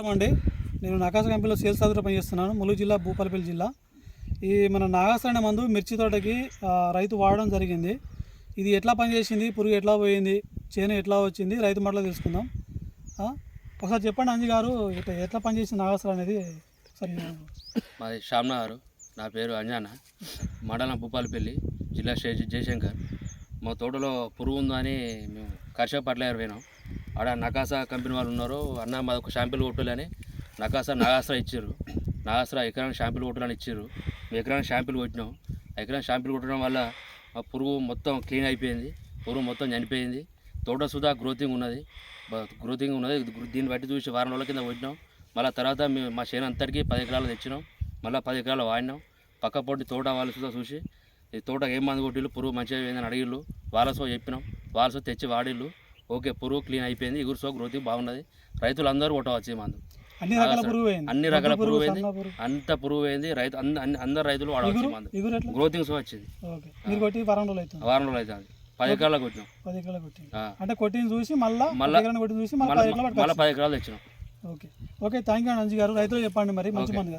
నమస్కారం అండి. నేను నాకాశ కంపెనీలో సేల్స్ ఆఫీసర్ పనిచేస్తున్నాను. ములుగు జిల్లా భూపాలపల్లి జిల్లా. ఈ మన నాగాసరణ మందు మిర్చి తోటకి రైతు వాడడం జరిగింది. ఇది ఎట్లా పనిచేసింది? పురుగు ఎట్లా పోయింది? చేను ఎట్లా వచ్చింది? రైతు మాటలో తెలుసుకుందాం. ఒకసారి చెప్పండి అంజి గారు ఇట్లా ఎట్లా పనిచేసింది నాగాసర అనేది? సరే మాది శ్యామ్నగర్ నా పేరు అంజాన. మండలం భూపాలపల్లి జిల్లా శే జయశంకర్. మా తోటలో పురుగు ఉందని మేము కర్షక పట్ల పోయినాం. ఆడ నకాసా కంపెనీ వాళ్ళు ఉన్నారు అన్న మాది ఒక షాంపిల్ కొట్టాలని నకాసా నాగాస్రా ఇచ్చారు. నాగాసరా ఎకరానికి షాంపిల్ కొట్టాలని ఇచ్చారు. మేము ఎకరానికి షాంపిల్ కొట్టినాం. ఎకరానికి షాంపిల్ కొట్టడం వల్ల మా పురుగు మొత్తం క్లీన్ అయిపోయింది. పురుగు మొత్తం చనిపోయింది. తోట సుధా గ్రోతింగ్ ఉన్నది. గ్రోతింగ్ ఉన్నది. దీన్ని బట్టి చూసి వారం రోజుల కింద కొట్టినాం. మళ్ళీ తర్వాత మేము మా చేను అంతటికీ పది ఎకరాలు తెచ్చినాం. మళ్ళీ పది ఎకరాలు వాడినాం. పక్క పొట్టి తోట వాళ్ళు సుధా చూసి ఈ తోటకి ఏం మంది కొట్టిళ్ళు? పురుగు మంచిగా ఏందని అడిగిళ్ళు. వాళ్ళతో చెప్పినాం. వాళ్ళతో తెచ్చి వాడిళ్ళు. ఓకే పురుగు క్లీన్ అయిపోయింది ఇగురు సో గ్రోతింగ్ బాగున్నది. రైతులందరూ ఈ మందు అన్ని రకాల పురుగు అన్ని రకాల పురుగు పురుగు అంత పురుగు పోయింది రైతు అందరు రైతులు వాడవచ్చు మందు గ్రోతింగ్ సో వచ్చింది. ఓకే మీరు కొట్టి వారం రోజులు అవుతుంది. వారం రోజులు అవుతుంది. పది ఎకరాలకు కొట్టినాం. పది. అంటే కొట్టిన చూసి మళ్ళీ మళ్ళా- కొట్టిన చూసి మళ్ళీ మళ్ళీ పది ఎకరాలు తెచ్చినాం. Okay okay thank you Anji garu. రైతులు చెప్పండి మరి మంచి. మంది